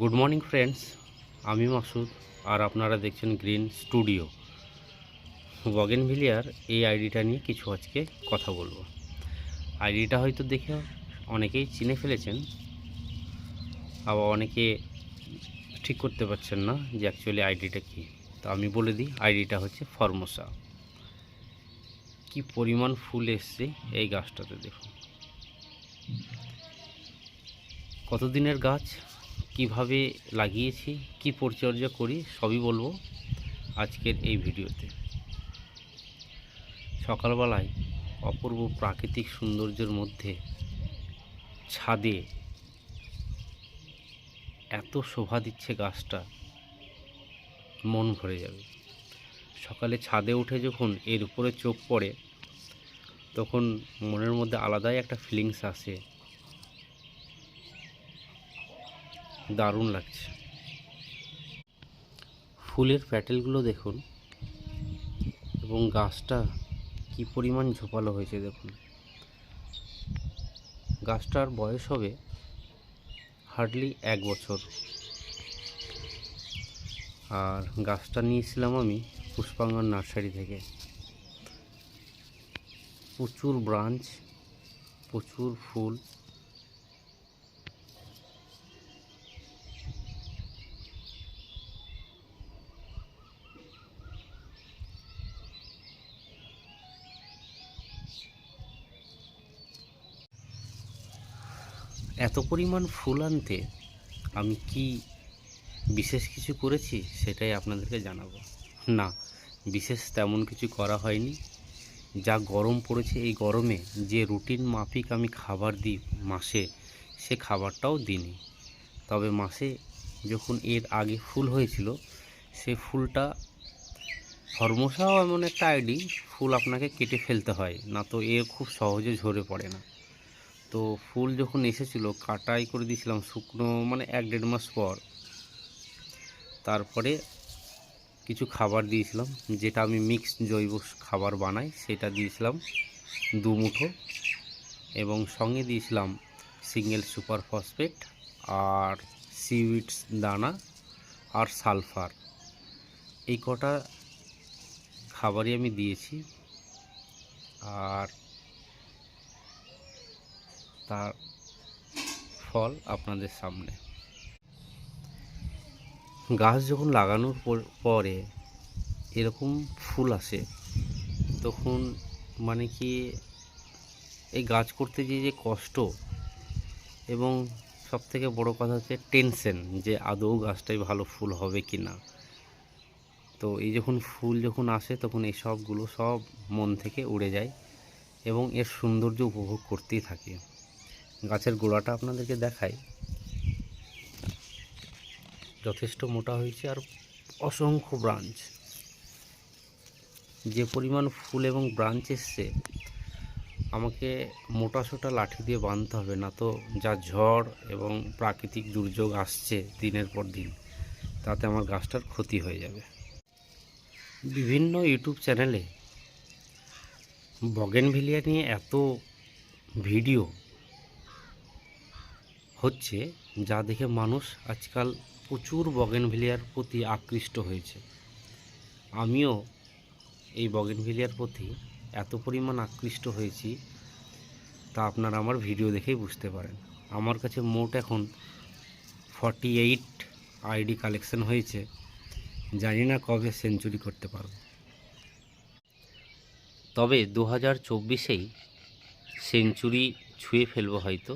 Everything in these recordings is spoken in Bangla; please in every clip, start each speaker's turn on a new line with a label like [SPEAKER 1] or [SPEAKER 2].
[SPEAKER 1] গুড মর্নিং ফ্রেন্ডস আমি মাসুদ, আর আপনারা দেখছেন গ্রিন স্টুডিও বগেনভিলিয়ার এই আইডিটা নিয়ে কিছু আজকে কথা বলব। আইডিটা হয়তো দেখে অনেকেই চিনে ফেলেছেন, আবার অনেকে ঠিক করতে পারছেন না যে অ্যাকচুয়ালি আইডিটা কী। তো আমি বলে দিই, আইডিটা হচ্ছে ফর্মোসা কি পরিমাণ ফুল এসছে এই গাছটাতে দেখুন। কতদিনের গাছ? কীভাবে লাগিয়েছি, কি পরিচর্যা করি, সবই বলব আজকের এই ভিডিওতে। সকালবেলায় অপূর্ব প্রাকৃতিক সৌন্দর্যের মধ্যে ছাদে এত শোভা দিচ্ছে গাছটা, মন ভরে যাবে। সকালে ছাদে উঠে যখন এর উপরে চোখ পড়ে, তখন মনের মধ্যে আলাদাই একটা ফিলিংস আসে। দারুণ লাগছে। ফুলের প্যাটেলগুলো দেখুন এবং গাছটা কি পরিমাণ ঝোপালো হয়েছে দেখুন। গাছটার বয়স হবে হার্ডলি এক বছর। আর গাছটা নিয়েছিলাম আমি পুষ্পাঙ্গন নার্সারি থেকে। প্রচুর ব্রাঞ্চ, প্রচুর ফুল এত পরিমাণ ফুল আনতে আমি কি বিশেষ কিছু করেছি? সেটাই আপনাদেরকে জানাব। না, বিশেষ তেমন কিছু করা হয়নি। যা গরম পড়েছে এই গরমে, যে রুটিন মাফিক আমি খাবার দিই মাসে, সে খাবারটাও দিইনি। তবে মাসে যখন এর আগে ফুল হয়েছিল, সে ফুলটা হরমোশাও এমন একটা আইডি, ফুল আপনাকে কেটে ফেলতে হয়, না তো এ খুব সহজে ঝরে পড়ে না। তো ফুল যখন এসেছিল, কাটাই করে দিয়েছিলাম শুকনো মানে এক দেড় মাস পর। তারপরে কিছু খাবার দিয়েছিলাম, যেটা আমি মিক্সড জৈব খাবার বানাই, সেটা দিয়েছিলাম দু মুঠো। এবং সঙ্গে দিয়েছিলাম সিঙ্গেল সুপার ফসফেট আর সিউইডস দানা আর সালফার এই কটা খাবারই আমি দিয়েছি। আর তার ফল আপনাদের সামনে। গাছ যখন লাগানোর পর- এরকম ফুল আসে, তখন মানে কি এই গাছ করতে যে যে কষ্ট এবং সবথেকে বড় কথা হচ্ছে টেনশন যে আদৌ গাছটাই ভালো ফুল হবে কি না। তো এই যখন ফুল যখন আসে, তখন এই সবগুলো সব মন থেকে উড়ে যায় এবং এর সৌন্দর্য উপভোগ করতেই থাকি। গাছের গোড়াটা আপনাদেরকে দেখাই। যথেষ্ট মোটা হয়েছে আর অসংখ্য ব্রাঞ্চ। যে পরিমাণ ফুল এবং ব্রাঞ্চ এসছে, আমাকে মোটা সোটা লাঠি দিয়ে বাঁধতে হবে, না তো যা ঝড় এবং প্রাকৃতিক দুর্যোগ আসছে দিনের পর দিন, তাতে আমার গাছটার ক্ষতি হয়ে যাবে। বিভিন্ন ইউটিউব চ্যানেলে বগেনভিলিয়া নিয়ে এত ভিডিও হচ্ছে যা দেখে মানুষ আজকাল প্রচুর বগেনভিলিয়ার প্রতি আকৃষ্ট হয়েছে। আমিও এই বগেনভিলিয়ার প্রতি এত পরিমাণ আকৃষ্ট হয়েছি তা আপনারা আমার ভিডিও দেখেই বুঝতে পারেন। আমার কাছে মোট এখন ফর্টি এইট আইডি কালেকশন হয়েছে। জানি না কবে সেঞ্চুরি করতে পারব। তবে দু হাজার চব্বিশেই সেঞ্চুরি ছুঁয়ে ফেলব হয়তো।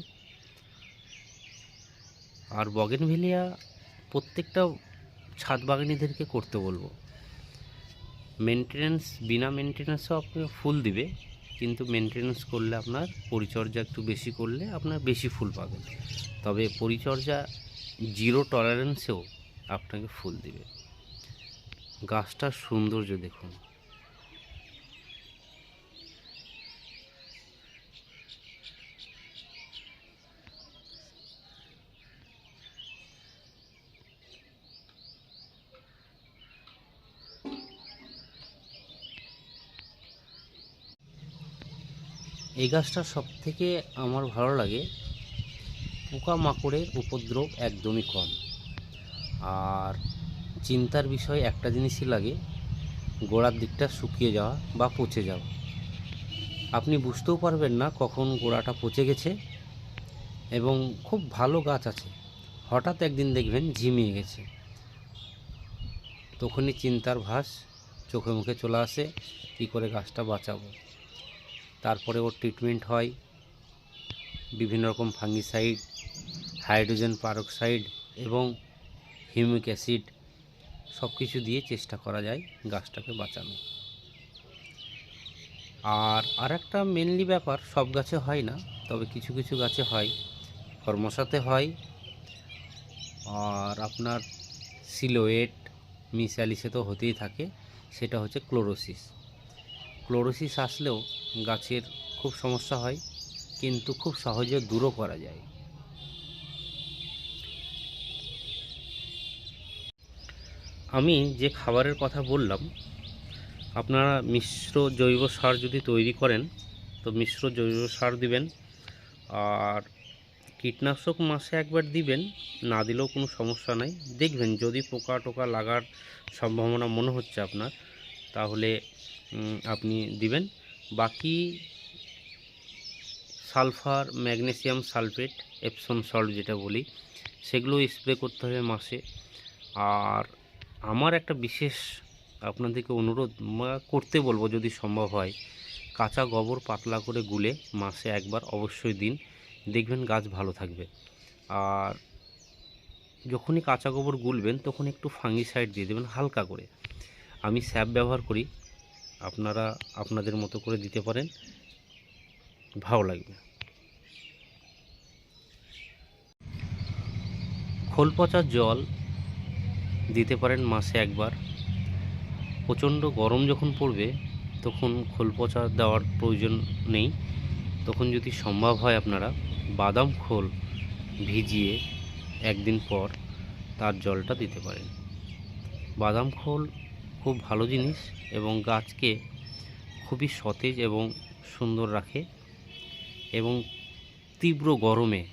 [SPEAKER 1] আর বগেনভিলিয়া প্রত্যেকটা ছাদ বাগানিদেরকে করতে বলব। মেনটেনেন্স বিনা মেনটেনেন্সও আপনাকে ফুল দিবে, কিন্তু মেনটেনেন্স করলে আপনার পরিচর্যা একটু বেশি করলে আপনার বেশি ফুল পাবেন। তবে পরিচর্যা জিরো টলারেন্সেও আপনাকে ফুল দিবে। গাছটার সৌন্দর্য দেখুন। এই গাছটা সব থেকে আমার ভালো লাগে। পোকামাকড়ের উপদ্রব একদমই কম। আর চিন্তার বিষয় একটা জিনিসই লাগে, গোড়ার দিকটা শুকিয়ে যাওয়া বা পচে যাওয়া। আপনি বুঝতেও পারবেন না কখন গোড়াটা পচে গেছে এবং খুব ভালো গাছ আছে। হঠাৎ একদিন দেখবেন ঝিমিয়ে গেছে। তখনই চিন্তার ভাস চোখে মুখে চলে আসে, কী করে গাছটা বাঁচাবো? তারপরে ওর ট্রিটমেন্ট হয়। বিভিন্ন রকম ফাঙ্গিসাইড হাইড্রোজেন পারক্সাইড এবং হিউমিক অ্যাসিড সব কিছু দিয়ে চেষ্টা করা যায় গাছটাকে বাঁচানো। আর আরেকটা মেনলি ব্যাপার, সব গাছে হয় না, তবে কিছু কিছু গাছে হয়। কর্মসাতে হয়। আর আপনার সিলোয়েট মিসালিসে তো হতেই থাকে, সেটা হচ্ছে ক্লোরোসিস ক্লোরোসিস আসলেও গাছের খুব সমস্যা হয়, কিন্তু খুব সহজে দূরও করা যায়। আমি যে খাবারের কথা বললাম, আপনারা মিশ্র জৈব সার যদি তৈরি করেন, তো মিশ্র জৈব সার দিবেন, আর কীটনাশক মাসে একবার দিবেন, না দিলেও কোনো সমস্যা নাই। দেখবেন যদি পোকা টোকা লাগার সম্ভাবনা মনে হচ্ছে আপনার তাহলে আপনি দিবেন। বাকি sulphur, magnesium sulphate, Epsom salt যেটা বলি, সেগুলো স্প্রে করতে হবে মাসে। আর আমার একটা বিশেষ আপনাদেরকে অনুরোধ করতে বলব যদি সম্ভব হয়, কাঁচা গোবর পাতলা করে গুলে মাসে একবার অবশ্যই দিন। দেখবেন গাছ ভালো থাকবে। আর যখনই কাঁচা গোবর গুলবেন, তখন একটু ফাঙ্গিসাইড দিয়ে দেবেন হালকা করে। আমি স্যাপ ব্যবহার করি। আপনারা আপনাদের মতো করে দিতে পারেন। ভালো লাগবে। খোল পচার জল দিতে পারেন মাসে একবার। প্রচণ্ড গরম যখন পড়বে, তখন খোল পচা দেওয়ার প্রয়োজন নেই। তখন যদি সম্ভব হয় আপনারা বাদাম খোল ভিজিয়ে একদিন পর তার জলটা দিতে পারেন। বাদাম খোল খুব ভালো জিনিস এবং গাছকে খুবই সতেজ এবং সুন্দর রাখে এবং তীব্র গরমে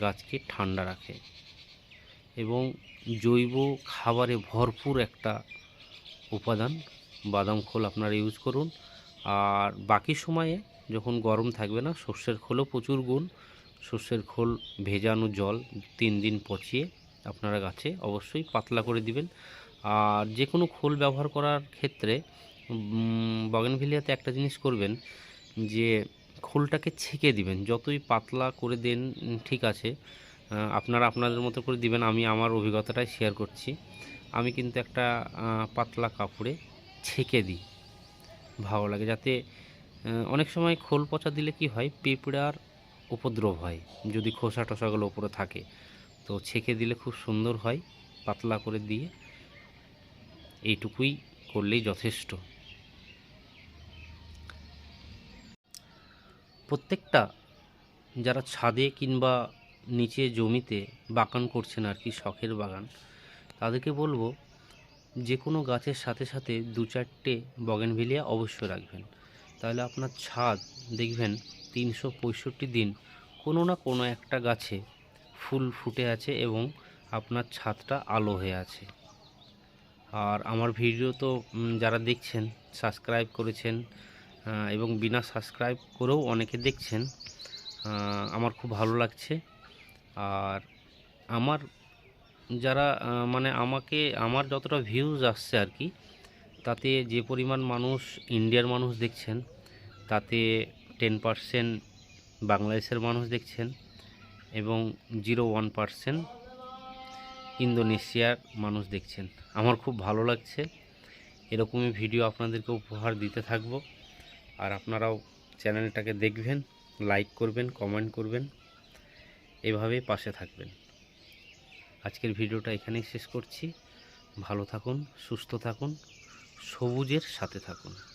[SPEAKER 1] গাছকে ঠান্ডা রাখে এবং জৈব খাবারে ভরপুর একটা উপাদান। বাদাম খোল আপনারা ইউজ করুন। আর বাকি সময়ে যখন গরম থাকবে না, সর্ষের খোলও প্রচুর গুণ। সর্ষের খোল ভেজানো জল তিন দিন পচিয়ে আপনারা গাছে অবশ্যই পাতলা করে দিবেন। আর যে কোনো খোল ব্যবহার করার ক্ষেত্রে বাগানভিলিয়াতে একটা জিনিস করবেন যে, খোলটাকে ছেঁকে দিবেন। যতই পাতলা করে দেন ঠিক আছে আপনারা আপনাদের মতো করে দিবেন, আমি আমার অভিজ্ঞতাটাই শেয়ার করছি। আমি কিন্তু একটা পাতলা কাপড়ে ছেঁকে দিই, ভালো লাগে। যাতে অনেক সময় খোল পচা দিলে কি হয়, পিঁপড়ার উপদ্রব হয়, যদি খোসা টোসাগুলো উপরে থাকে। তো ছেঁকে দিলে খুব সুন্দর হয়, পাতলা করে দিয়ে এইটুকুই করলেই যথেষ্ট। প্রত্যেকটা যারা ছাদে কিংবা নিচে জমিতে বাগান করছেন আর কি, শখের বাগান, তাদেরকে বলব যে কোনো গাছের সাথে সাথে দু চারটে বগেনভিলিয়া অবশ্যই রাখবেন। তাহলে আপনার ছাদ দেখবেন তিনশো পঁয়ষট্টি দিন কোনো না কোনো একটা গাছে ফুল ফুটে আছে এবং আপনার ছাদটা আলো হয়ে আছে। আর আমার ভিডিও তো যারা দেখছেন সাবস্ক্রাইব করেছেন এবং বিনা সাবস্ক্রাইব করেও অনেকে দেখছেন আমার খুব ভালো লাগছে। আর আমার যারা মানে আমাকে, আমার যতটা ভিউজ আসছে আর কি, তাতে যে পরিমাণ মানুষ ইন্ডিয়ার মানুষ দেখছেন, তাতে টেন পারসেন্ট বাংলাদেশের মানুষ দেখছেন, এবং জিরো ওয়ান পারসেন্ট ইন্দোনেশিয়ার মানুষ দেখছেন। আমার খুব ভালো লাগছে। এরকমই ভিডিও আপনাদেরকে উপহার দিতে থাকব। আর আপনারাও চ্যানেলটাকে দেখবেন, লাইক করবেন, কমেন্ট করবেন, এভাবেই পাশে থাকবেন। আজকের ভিডিওটা এখানেই শেষ করছি। ভালো থাকুন, সুস্থ থাকুন, সবুজের সাথে থাকুন।